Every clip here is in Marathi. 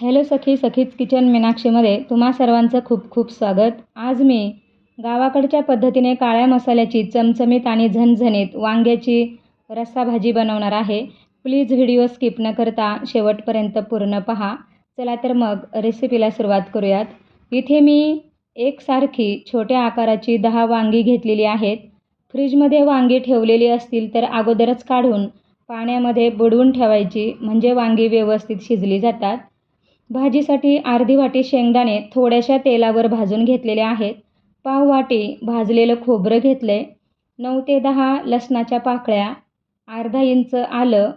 हॅलो सखी सखीच किचन मीनाक्षीमध्ये तुम्हा सर्वांचं खूप खूप स्वागत. आज मी गावाकडच्या पद्धतीने काळ्या मसाल्याची चमचमीत आणि झणझणीत वांग्याची रस्सा भाजी बनवणार आहे. प्लीज व्हिडिओ स्किप न करता शेवटपर्यंत पूर्ण पहा. चला तर मग रेसिपीला सुरुवात करूयात. इथे मी एकसारखी छोट्या आकाराची दहा वांगी घेतलेली आहेत. फ्रीजमध्ये वांगी ठेवलेली असतील तर अगोदरच काढून पाण्यामध्ये बुडवून ठेवायची म्हणजे वांगी व्यवस्थित शिजली जातात. भाजीसाठी अर्धी वाटी शेंगदाणे थोड्याशा तेलावर भाजून घेतलेले आहेत. पाव वाटी भाजलेलं खोबरं घेतलं नऊ ते दहा लसणाच्या पाकळ्या अर्धा इंच आलं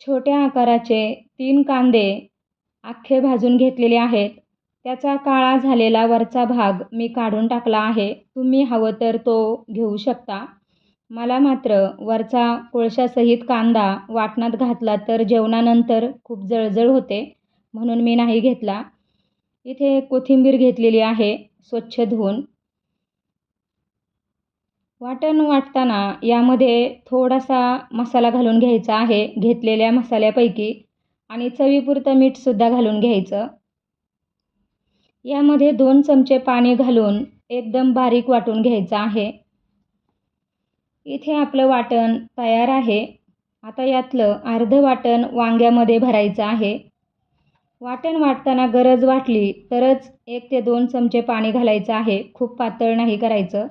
छोट्या आकाराचे तीन कांदे अख्खे भाजून घेतलेले आहेत. त्याचा काळा झालेला वरचा भाग मी काढून टाकला आहे. तुम्ही हवं तर तो घेऊ शकता. मला मात्र वरचा कोळशासहित कांदा वाटणात घातला तर जेवणानंतर खूप जळजळ होते. म्हणून मी नाही घेतला. इथे कोथिंबीर घेतलेली आहे स्वच्छ धुवून. वाटण वाटताना यामध्ये थोडासा मसाला घालून घ्यायचा आहे घेतलेल्या मसाल्यापैकी. आणि चवीपुरतं मीठसुद्धा घालून घ्यायचं. यामध्ये दोन चमचे पाणी घालून एकदम बारीक वाटून घ्यायचं आहे. इथे आपलं वाटण तयार आहे. आता यातलं अर्धं वाटण वांग्यामध्ये भरायचं आहे. वाटण वाटताना गरज वाटली तरच एक ते दोन चमचे पाणी घालायचं आहे. खूप पातळ नाही करायचं.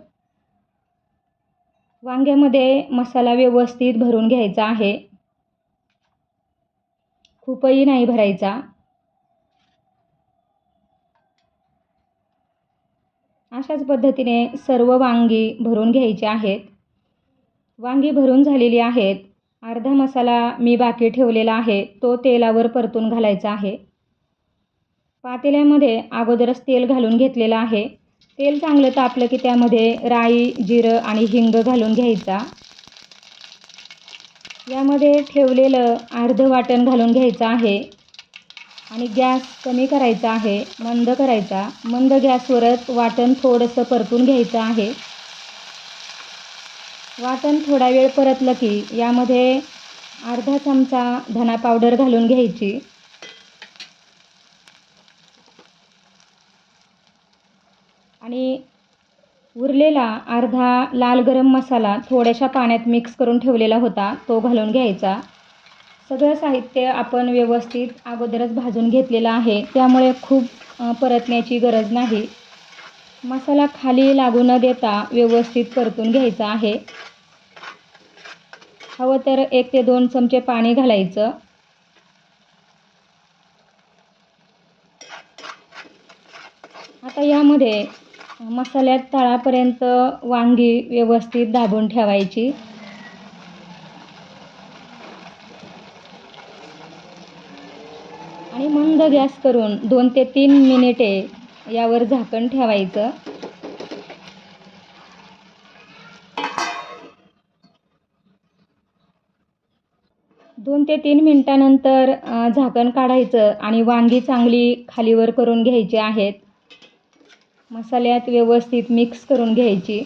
वांग्यामध्ये मसाला व्यवस्थित भरून घ्यायचा आहे. खूपही नाही भरायचा. अशाच पद्धतीने सर्व वांगी भरून घ्यायची आहेत. वांगी भरून झालेली आहेत. अर्धा मसाला मी बाकी ठेवलेला आहे. तो तेलावर परतून घालायचा आहे. पातेल्यामध्ये अगोदरच तेल घालून घेतलेलं आहे. तेल चांगलं तापलं की त्यामध्ये राई जिरं आणि हिंग घालून घ्यायचा. यामध्ये ठेवलेलं अर्धं वाटण घालून घ्यायचं आहे. आणि गॅस कमी करायचा आहे मंद करायचा. मंद गॅसवरच वाटण थोडंसं परतून घ्यायचं आहे. वाटण थोडा वेळ परतलं की यामध्ये अर्धा चमचा धना पावडर घालून घ्यायची आणि उरलेला अर्धा लाल गरम मसाला थोड्याशा पाण्यात मिक्स करून ठेवलेला होता तो घालून घ्यायचा. सगळं साहित्य आपण व्यवस्थित अगोदरच भाजून घेतलेलं आहे त्यामुळे खूप परतण्याची गरज नाही. मसाला खाली लागू न देता व्यवस्थित परतून घ्यायचा आहे. हवं तर एक ते दोन चमचे पाणी घालायचं. आता यामध्ये मसाल्यात तळापर्यंत वांगी व्यवस्थित दाबून ठेवायची. आणि मंद गॅस करून दोन ते तीन मिनिटे यावर झाकण ठेवायचं. दोन ते तीन मिनटानंतर झाकण काढायचं आणि वांगी चांगली खालीवर करून घ्यायची आहेत. मसाल्यात व्यवस्थित मिक्स करून घ्यायची.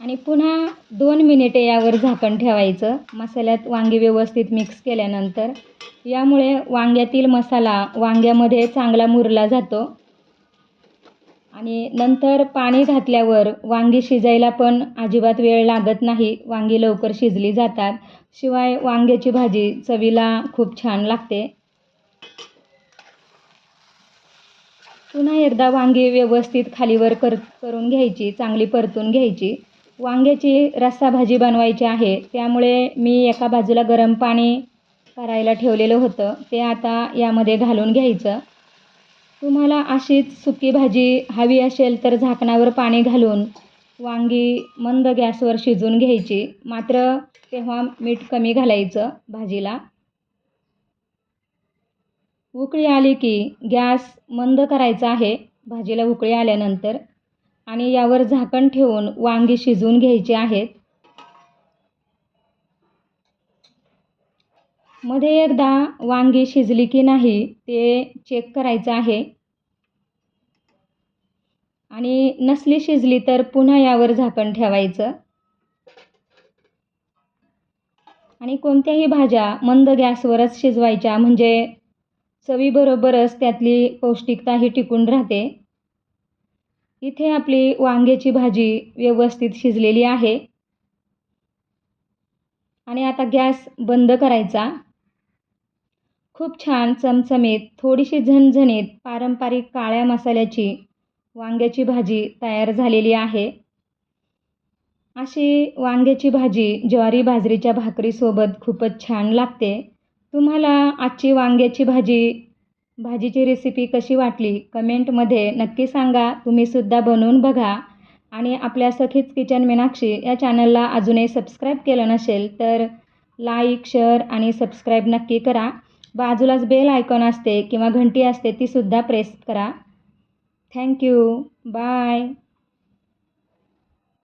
आणि पुन्हा दोन मिनिटे यावर झाकण ठेवायचं. मसाल्यात वांगी व्यवस्थित मिक्स केल्यानंतर. यामुळे वांग्यातील मसाला वांग्यामध्ये चांगला मुरला जातो. आणि नंतर पाणी घातल्यावर वांगी शिजायला पण अजिबात वेळ लागत नाही. वांगी लवकर शिजली जातात. शिवाय वांग्याची भाजी चवीला खूप छान लागते. पुन्हा एकदा वांगी व्यवस्थित खालीवर कर करून घ्यायची चांगली परतून घ्यायची. वांग्याची रस्सा भाजी बनवायची आहे त्यामुळे मी एका बाजूला गरम पाणी करायला ठेवलेलं होतं ते आता यामध्ये घालून घ्यायचं. तुम्हाला अशीच सुकी भाजी हवी असेल तर झाकणावर पाणी घालून वांगी मंद गॅसवर शिजून घ्यायची मात्र तेव्हा मीठ कमी घालायचं भाजीला. उकळी आली की गॅस मंद करायचा आहे. भाजीला उकळी आल्यानंतर आणि यावर झाकण ठेवून वांगी शिजवून घ्यायची आहेत. मध्ये एकदा वांगी शिजली की नाही ते चेक करायचं आहे. आणि नसली शिजली तर पुन्हा यावर झाकण ठेवायचं. आणि कोणत्याही भाज्या मंद गॅसवरच शिजवायच्या म्हणजे चवीबरोबरच त्यातली पौष्टिकताही टिकून राहते. इथे आपली वांग्याची भाजी व्यवस्थित शिजलेली आहे. आणि आता गॅस बंद करायचा. खूप छान चमचमीत थोडीशी झणझणीत पारंपरिक काळ्या मसाल्याची वांग्याची भाजी तयार झालेली आहे. अशी वांग्याची भाजी ज्वारी बाजरीच्या भाकरीसोबत खूपच छान लागते. तुम्हाला आजची वांग्याची भाजी भाजीची रेसिपी कशी वाटली? कमेंटमध्ये नक्की सांगा. तुम्हीसुद्धा बनवून बघा. आणि आपल्या सखीच किचन मीनाक्षी या चॅनलला अजूनही सबस्क्राईब केलं नसेल तर लाईक शेअर आणि सबस्क्राईब नक्की करा. बाजूलाच बेल आयकॉन असते किंवा घंटी असते तीसुद्धा प्रेस करा. Thank you bye